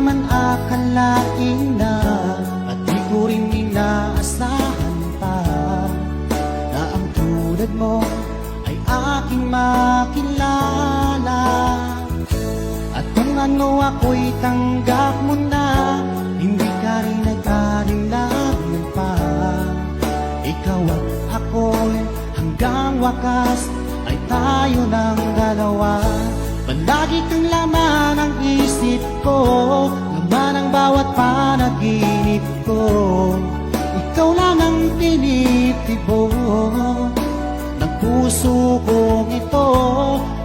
naman akalain na At di ko rin inaasahan pa Na ang tulad mo ay aking makilala. At kung ano ako'y tanggap mo na Hindi ka rin nag-alinlangan pa. Ikaw at ako'y hanggang wakas Ay tayo ng dalawa. Palagi kang laman panaginip ko Ikaw lang ang tinitibo ng puso kong ito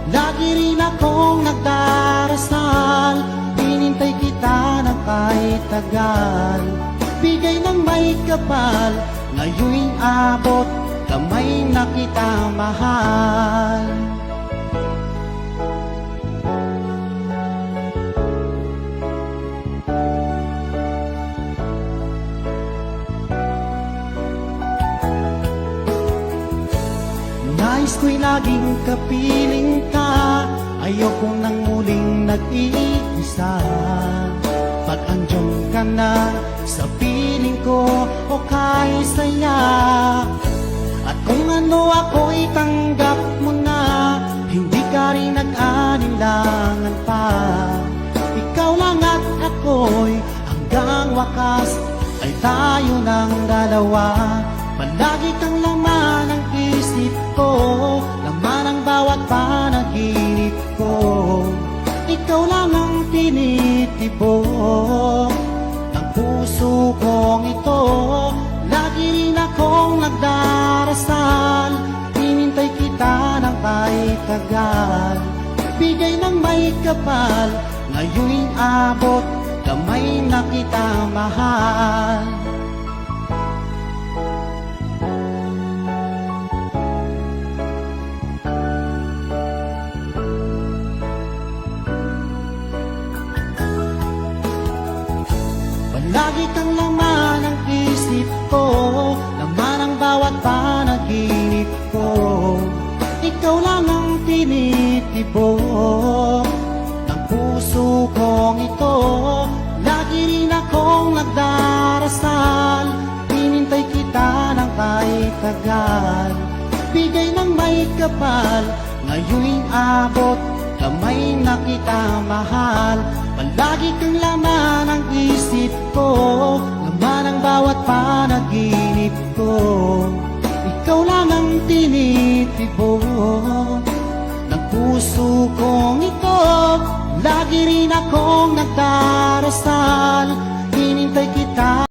Lagi rin akong nagdarasal. Hinintay kita ng kahit tagal. Bigay ng may kapal Ngayon'y abot Kamay na kita mahal Nais ko'y laging kapiling ka. Ayoko nang muling nag-iisa. Pag andyan ka na sa piling ko O kay saya. At kung ano ako'y tanggap mo na Hindi ka rin nag-anilangan pa. Ikaw lang at ako'y hanggang wakas Ay tayo ng dalawa. Palagi kang laman ang bawat panaginip ko. Ikaw lang ang tinitibo Ng puso kong ito Lagi rin akong nagdarasal. Hinintay kita ng kahit tagal. Bigay ng may kapal Ngayon'y abot Kamay na kita mahal Palagi kang laman ng isip ko Laman ang bawat panaginip ko. Ikaw lang ang tinitibo Ng puso kong ito. Lagi rin akong nagdarasal Hinintay kita ng kahit tagal Bigay ng may kapal Ngayon'y abot Kamay na kita mahal. Palagi kang laman Ng puso kong ito Lagi rin akong nagdarasal.